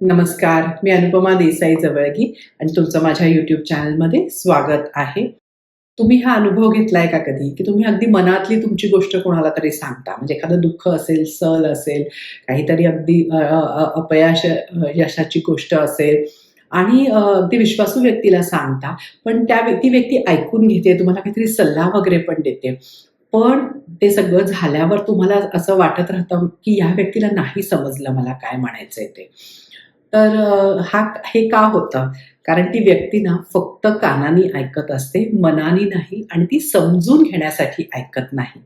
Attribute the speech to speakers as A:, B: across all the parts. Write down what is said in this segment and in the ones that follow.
A: नमस्कार मी अनुपमा देसाई जवळगी आणि तुमचं माझ्या यूट्यूब चॅनलमध्ये स्वागत आहे. तुम्ही हा अनुभव घेतलाय का कधी? की तुम्ही अगदी मनातली तुमची गोष्ट कोणाला तरी सांगता? म्हणजे एखादं दुःख असेल सल असेल काहीतरी अगदी अपयश यशाची गोष्ट असेल आणि ती अगदी विश्वासू व्यक्तीला सांगता पण त्या व्यक्ती व्यक्ती ऐकून घेते तुम्हाला काहीतरी सल्ला वगैरे पण देते. पण ते सगळं झाल्यावर तुम्हाला असं वाटत राहतं की या व्यक्तीला नाही समजलं मला काय म्हणायचंय ते. तर हा हे का होतं? कारण ती व्यक्ती ना फक्त कानानी ऐकत असते मनानी नाही आणि ती समजून घेण्यासाठी ऐकत नाही.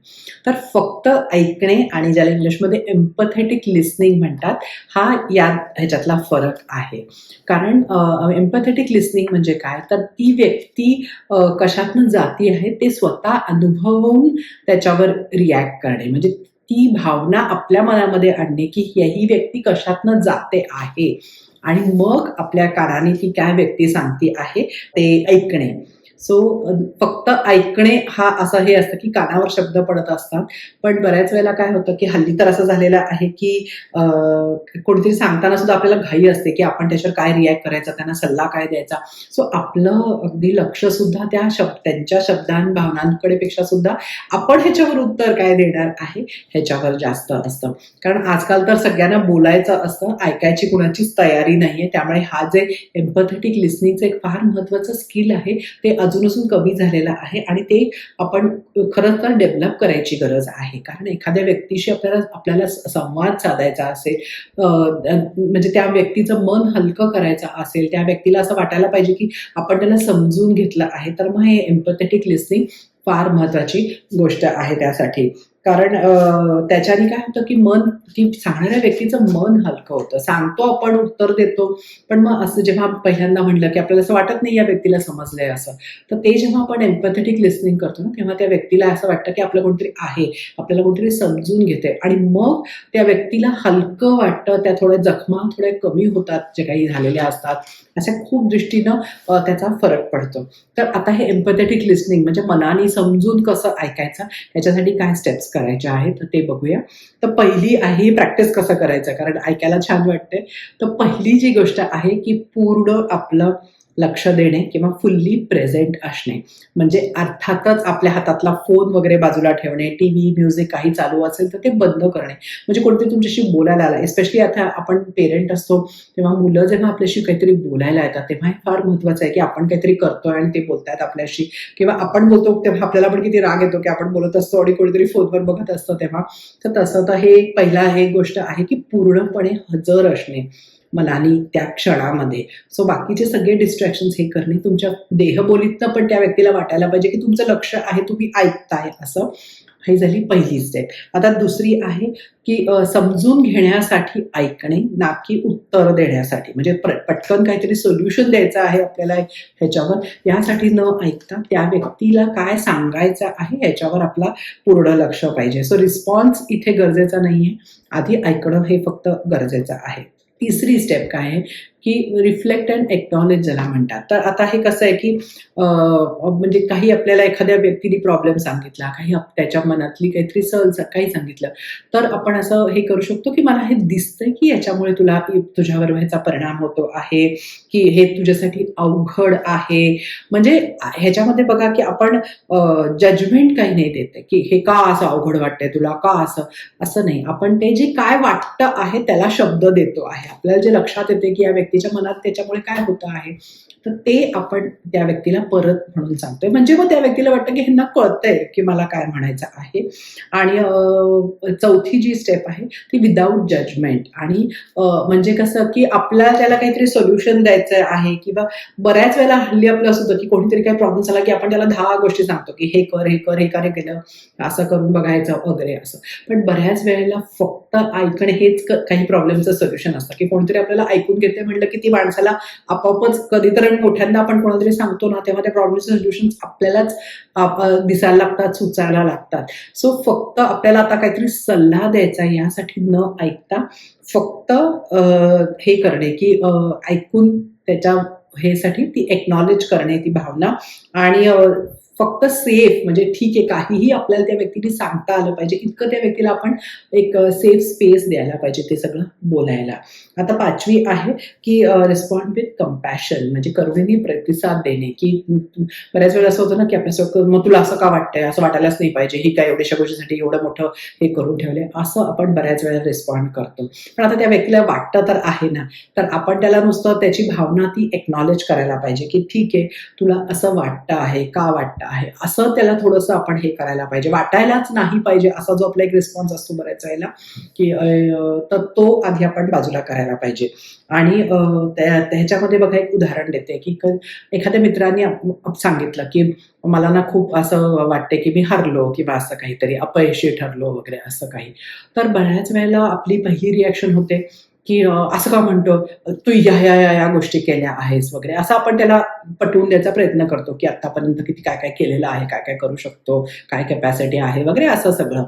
A: तर फक्त ऐकणे आणि ज्याला इंग्लिशमध्ये एम्पथेटिक लिस्निंग म्हणतात हा या ह्याच्यातला फरक आहे. कारण एम्पथेटिक लिस्निंग म्हणजे काय? तर ती व्यक्ती कशातनं जाती आहे ते स्वतः अनुभवून त्याच्यावर रिॲक्ट करणे. म्हणजे ती भावना आपल्या मनामध्ये आणणे की ही व्यक्ती कशातनं जाते आहे? आणि मग आपल्या काराने ती काय व्यक्ती सांगते आहे ते ऐकणे. सो फक्त ऐकणे हा असं हे असतं की कानावर शब्द पडत असतात. पण बऱ्याच वेळेला काय होतं की हल्ली तर असं झालेलं आहे की अं, कोणीतरी सांगताना सुद्धा आपल्याला घाई असते की आपण त्याच्यावर काय रिॲक्ट करायचा त्यांना सल्ला काय द्यायचा. सो आपलं अगदी लक्ष सुद्धा त्या शब्द त्यांच्या शब्दां भावनांकडे पेक्षा सुद्धा आपण ह्याच्यावर उत्तर काय देणार आहे ह्याच्यावर जास्त असतं. कारण आजकाल तर सगळ्यांना बोलायचं असतं ऐकायची कुणाचीच तयारी नाहीये. त्यामुळे हा जे एम्पथेटिक लिस्निंगचं एक फार महत्वाचं स्किल आहे ते अजून अजून कमी झालेलं आहे आणि ते आपण खरंच तर डेव्हलप करायची गरज आहे. कारण एखाद्या व्यक्तीशी आपल्याला आपल्याला संवाद साधायचा असेल म्हणजे त्या व्यक्तीचं मन हलकं करायचं असेल त्या व्यक्तीला असं वाटायला पाहिजे की आपण त्याला समजून घेतलं आहे तर मग हे एम्पथेटिक लिस्निंग फार महत्वाची गोष्ट आहे त्यासाठी. कारण त्याच्याने काय होतं की मन ती सांगणाऱ्या व्यक्तीचं मन हलकं होतं. सांगतो आपण उत्तर देतो पण मग असं जेव्हा पहिल्यांदा म्हणलं की आपल्याला असं वाटत नाही या व्यक्तीला समजलंय असं तर ते जेव्हा आपण एम्पथेटिक लिस्निंग करतो ना तेव्हा त्या व्यक्तीला असं वाटतं की आपलं कोणतरी आहे आपल्याला कोणतरी समजून घेते आणि मग त्या व्यक्तीला हलकं वाटतं त्या थोड्या जखमा थोड्या कमी होतात जे काही झालेल्या असतात अशा खूप दृष्टीनं त्याचा फरक पडतो. तर आता हे एम्पथेटिक लिस्निंग म्हणजे मनाने समजून कसं ऐकायचं याच्यासाठी काय स्टेप्स करायच्या आहेत तर ते बघूया. तर पहिली आहे प्रॅक्टिस कसं करायचं? कारण ऐकायला छान वाटते तर पहिली जी गोष्ट आहे की पूर्ण आपलं लक्ष देणे किंवा फुल्ली प्रेझेंट असणे. म्हणजे अर्थातच आपल्या हातातला फोन वगैरे बाजूला ठेवणे टी व्ही म्युझिक काही चालू असेल तर ते बंद करणे. म्हणजे कोणतरी तुमच्याशी बोलायला आला एस्पेशली आता आपण पेरेंट असतो तेव्हा मुलं जेव्हा आपल्याशी काहीतरी बोलायला येतात तेव्हा हे फार महत्वाचं आहे की आपण काहीतरी करतोय आणि ते बोलतायत आपल्याशी. किंवा आपण बोलतो तेव्हा आपल्याला पण किती राग येतो की आपण बोलत असतो आणि कोणीतरी फोनवर बघत असतो तेव्हा. तर तसं तर हे एक पहिला हे गोष्ट आहे की पूर्णपणे हजर असणे. मनाने त्या क्षणामध्ये. सो बाकीचे सगळे डिस्ट्रॅक्शन्स हे करणे तुमच्या देहबोलीतनं पण त्या व्यक्तीला वाटायला पाहिजे की तुमचं लक्ष आहे तुम्ही ऐकताय असं. ही झाली पहिली स्टेप आता दुसरी आहे की समजून घेण्यासाठी ऐकणे ना की उत्तर देण्यासाठी. म्हणजे पटकन काहीतरी सोल्युशन द्यायचं आहे आपल्याला ह्याच्यावर. यासाठी न ऐकता त्या व्यक्तीला काय सांगायचं आहे ह्याच्यावर आपला पूर्ण लक्ष पाहिजे. सो रिस्पॉन्स इथे गरजेचा नाहीये. आधी ऐकणं हे फक्त गरजेचं आहे. तिसरी स्टेप काय आहे? की रिफ्लेक्ट अँड एक्नॉलेज ज्याला म्हणतात. तर आता हे कसं आहे की म्हणजे काही आपल्याला एखाद्या व्यक्तीने प्रॉब्लेम सांगितला काही त्याच्या मनातली काहीतरी सहल काही सांगितलं तर आपण असं हे करू शकतो की मला हे दिसतंय की याच्यामुळे तुला तुझ्यावर ह्याचा परिणाम होतो आहे की हे तुझ्यासाठी अवघड आहे. म्हणजे ह्याच्यामध्ये बघा की आपण जजमेंट काही नाही देते की हे का असं अवघड वाटतंय तुला का असं असं नाही. आपण ते जे काय वाटतं आहे त्याला शब्द देतो आहे. आपल्याला जे लक्षात येते की या व्यक्तीच्या मनात त्याच्यामुळे काय होतं आहे तर ते आपण त्या व्यक्तीला परत म्हणून सांगतोय. म्हणजे मग त्या व्यक्तीला वाटतं की ह्यांना कळतंय की मला काय म्हणायचं आहे. आणि चौथी जी स्टेप आहे ती विदाऊट जजमेंट आणि म्हणजे कसं की आपल्याला त्याला काहीतरी सोल्युशन द्यायचं आहे किंवा बऱ्याच वेळेला हल्ली आपलं असं होतं की कोणीतरी काही प्रॉब्लेम झाला की आपण त्याला दहा गोष्टी सांगतो की हे कर हे कर हे कार्य केलं असं करून बघायचं वगैरे असं. पण बऱ्याच वेळेला फक्त ऐकणं हेच काही प्रॉब्लेमचं सोल्युशन असतं की कोणतरी आपल्याला ऐकून घेते म्हणजे म्हटलं की ती माणसाला आपोआपच कधीतरी मोठ्यांदा आपण कोणातरी सांगतो ना तेव्हा त्या प्रॉब्लेम सोल्युशन आपल्यालाच दिसायला लागतात सुचायला लागतात. सो फक्त आपल्याला आता काहीतरी सल्ला द्यायचा यासाठी न ऐकता फक्त अ, हे करणे की ऐकून त्याच्या हेसाठी ती एक्नॉलेज करणे ती भावना. आणि फक्त सेफ म्हणजे ठीक आहे काहीही आपल्याला त्या व्यक्तीने सांगता आलं पाहिजे. इतकं त्या व्यक्तीला आपण एक सेफ स्पेस द्यायला पाहिजे ते सगळं बोलायला. आता पाचवी आहे की रिस्पॉन्ड विथ कम्पॅशन म्हणजे करुणेने प्रतिसाद देणे की बऱ्याच वेळा असं होतं ना की आपल्यासोबत मग तुला असं का वाटतंय? असं वाटायलाच नाही पाहिजे. ही काय एवढ्याशा गोष्टीसाठी एवढं मोठं हे करून ठेवले असं आपण बऱ्याच वेळा रिस्पॉन्ड करतो. पण आता त्या व्यक्तीला वाटतं तर आहे ना. तर आपण त्याला नुसतं त्याची भावना ती एक्नॉलेज करायला पाहिजे की ठीक आहे तुला असं वाटतं आहे का वाटतं आहे. असं त्याला थोडंसं आपण हे करायला पाहिजे. वाटायलाच नाही पाहिजे असा जो आपला एक रिस्पॉन्स असतो बऱ्याच वेळेला की तर तो आधी आपण बाजूला करायला पाहिजे. आणि त्याच्यामध्ये बघा एक उदाहरण देते की एखाद्या मित्राने सांगितलं की मला ना खूप असं वाटते की मी हरलो किंवा असं काहीतरी अपयशी ठरलो वगैरे असं काही. तर बऱ्याच वेळेला आपली पहिली रिॲक्शन होते की असं का म्हणतो तू या या या या गोष्टी केल्या आहेस वगैरे. असं आपण त्याला पटवून द्यायचा प्रयत्न करतो की आतापर्यंत किती काय काय केलेलं आहे काय काय करू शकतो काय कॅपॅसिटी आहे वगैरे असं सगळं.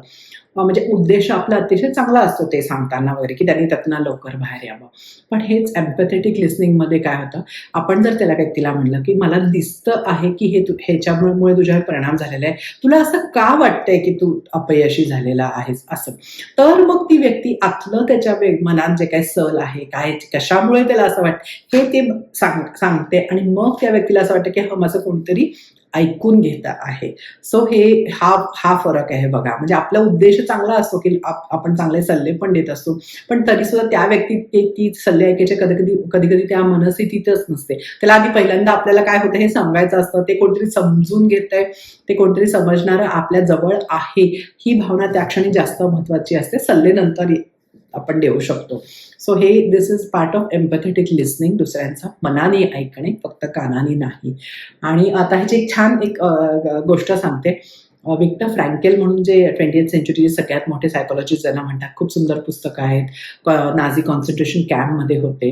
A: म्हणजे उद्देश आपला अतिशय चांगला असतो ते सांगताना वगैरे की त्यांनी त्यातनं लवकर बाहेर यावं. पण हेच एम्पथेटिक लिस्निंगमध्ये काय होतं आपण जर त्याला व्यक्तीला म्हणलं की मला दिसतं आहे की हे तू ह्याच्यामुळे तुझ्यावर परिणाम झालेला आहे तुला असं का वाटतंय की तू अपयशी झालेला आहेस? असं. तर मग ती व्यक्ती आतलं त्याच्या मनात जे काही सल आहे काय कशामुळे त्याला असं वाटतं हे ते सांग सांगते. आणि मग त्या व्यक्तीला असं वाटतं की हा माझं कोणतरी ऐकून घेत आहे. सो हे हा हा फरक आहे बघा. म्हणजे आपला उद्देश चांगला असतो की आप- आपण चांगले सल्ले पण देत असतो पण तरी सुद्धा त्या व्यक्ती ते ती सल्ले ऐकायचे कधी कधी कधी कधी त्या मनस्थितीतच नसते. त्याला आधी पहिल्यांदा आपल्याला काय होतं हे सांगायचं असतं ते कोणतरी समजून घेत आहे ते कोणतरी समजणारं आपल्या जवळ आहे ही भावना त्या क्षणी जास्त महत्वाची असते. सल्ले नंतर आपण देऊ शकतो. सो हे this is part of empathetic listening दुसऱ्यांचा मनाने ऐकणे फक्त कानाने नाही. आणि आता ह्याची एक छान एक गोष्ट सांगते. विक्टर फ्रँकेल म्हणून जे ट्वेंटी सेंचुरीचे सगळ्यात मोठे सायकोलॉजिस्ट ज्यांना म्हणतात खूप सुंदर पुस्तकं आहेत. नाझी कॉन्सन्ट्रेशन कॅम्पमध्ये होते.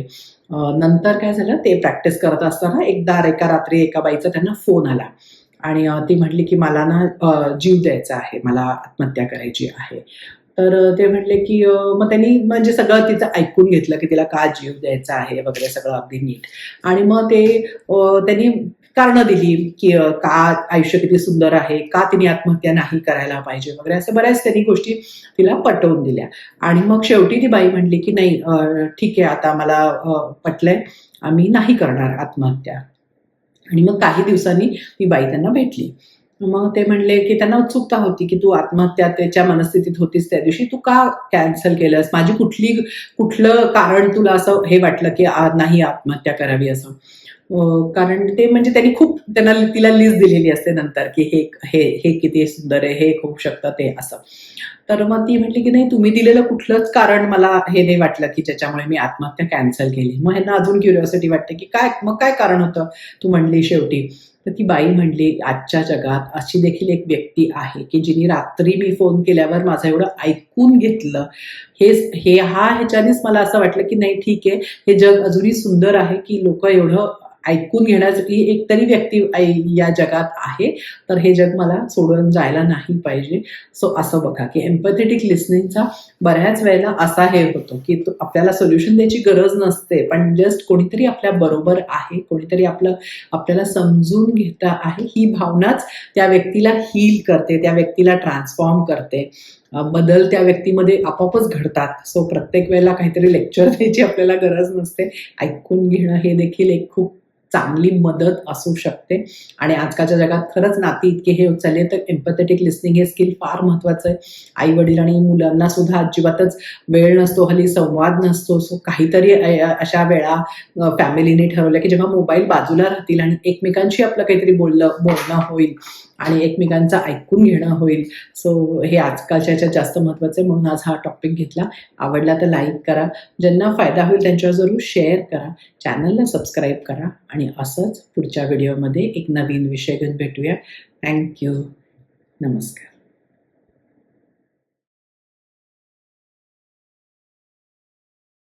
A: नंतर काय झालं ते प्रॅक्टिस करत असताना एकदा एका रात्री एका बाईचा त्यांना फोन आला. आणि ती म्हटली की मला ना जीव द्यायचा आहे. मला आत्महत्या करायची आहे. तर ते म्हटले की मग त्यांनी म्हणजे सगळं तिचं ऐकून घेतलं की तिला का जीव द्यायचा आहे वगैरे सगळं अगदी नीट. आणि मग ते त्यांनी कारणं दिली की का आयुष्य किती सुंदर आहे का तिने आत्महत्या नाही करायला पाहिजे वगैरे असं बऱ्याच त्यांनी गोष्टी तिला पटवून दिल्या. आणि मग शेवटी ती बाई म्हणली की नाही ठीक आहे आता मला पटलंय आम्ही नाही करणार आत्महत्या. आणि मग काही दिवसांनी ती बाई त्यांना भेटली. मग ते म्हणले की त्यांना उत्सुकता होती की तू आत्महत्या त्याच्या मनस्थितीत होतीस त्या दिवशी तू का कॅन्सल केलंस? माझी कुठली कुठलं कारण तुला असं हे वाटलं की आ, नाही आत्महत्या करावी असं? कारण ते म्हणजे त्यांनी खूप त्यांना तिला लिस्ट दिलेली असते नंतर की हे हे हे किती सुंदर आहे हे खूप शकतं ते असं. तर मग ती म्हटली की नाही तुम्ही दिलेलं कुठलंच कारण मला हे नाही वाटलं की ज्याच्यामुळे मी आत्महत्या कॅन्सल केली. मग ह्यांना अजून क्युरिओसिटी वाटते की काय मग काय कारण होतं? तू म्हणली शेवटी. तर ती बाई म्हणली आजच्या जगात अशी देखील एक व्यक्ती आहे की जिने रात्री मी फोन केल्यावर माझं एवढं ऐकून घेतलं. हे हे हा ह्याच्यानेच मला असं वाटलं की नाही ठीक आहे. हे जग अजूनही सुंदर आहे की लोक एवढं ऐकून घेण्यासाठी एक तरी व्यक्ती ऐ- या जगात आहे. तर हे जग मला सोडून जायला नाही पाहिजे. सो असं बघा की एम्पथेटिक लिस्निंगचा बऱ्याच वेळेला असा हे होतो की तो- आपल्याला सोल्युशन द्यायची गरज नसते. पण जस्ट कोणीतरी आपल्या बरोबर आहे कोणीतरी आपलं आपल्याला समजून घेत आहे. ही भावनाच त्या व्यक्तीला हील करते त्या व्यक्तीला ट्रान्सफॉर्म करते. बदल त्या व्यक्तीमध्ये आपोआपच घडतात. सो प्रत्येक वेळेला काहीतरी लेक्चर द्यायची आपल्याला गरज नसते. ऐकून घेणं हे देखील एक खूप चांगली मदत असू शकते. आणि आजकालच्या जगात खरंच नाती इतके हे चालले तर एम्पथेटिक लिस्निंग हे स्किल फार महत्वाचं आहे. आई वडील आणि मुलांना सुद्धा अजिबातच वेळ नसतो हल्ली संवाद नसतो. सो काहीतरी अशा वेळा फॅमिलीने ठरवलं की जेव्हा मोबाईल बाजूला राहतील आणि एकमेकांशी आपलं काहीतरी बोललं बोलणं होईल आणि एकमेकांचं ऐकून घेणं होईल. सो हे आजकालच्या ह्याच्यात जास्त महत्त्वाचं आहे म्हणून आज हा टॉपिक घेतला. आवडला तर लाईक करा. ज्यांना फायदा होईल त्यांच्यावर जरूर शेअर करा. चॅनलला सबस्क्राईब करा आणि आणि असंच पुढच्या व्हिडिओमध्ये एक नवीन विषय घेऊन भेटूया. थँक्यू नमस्कार.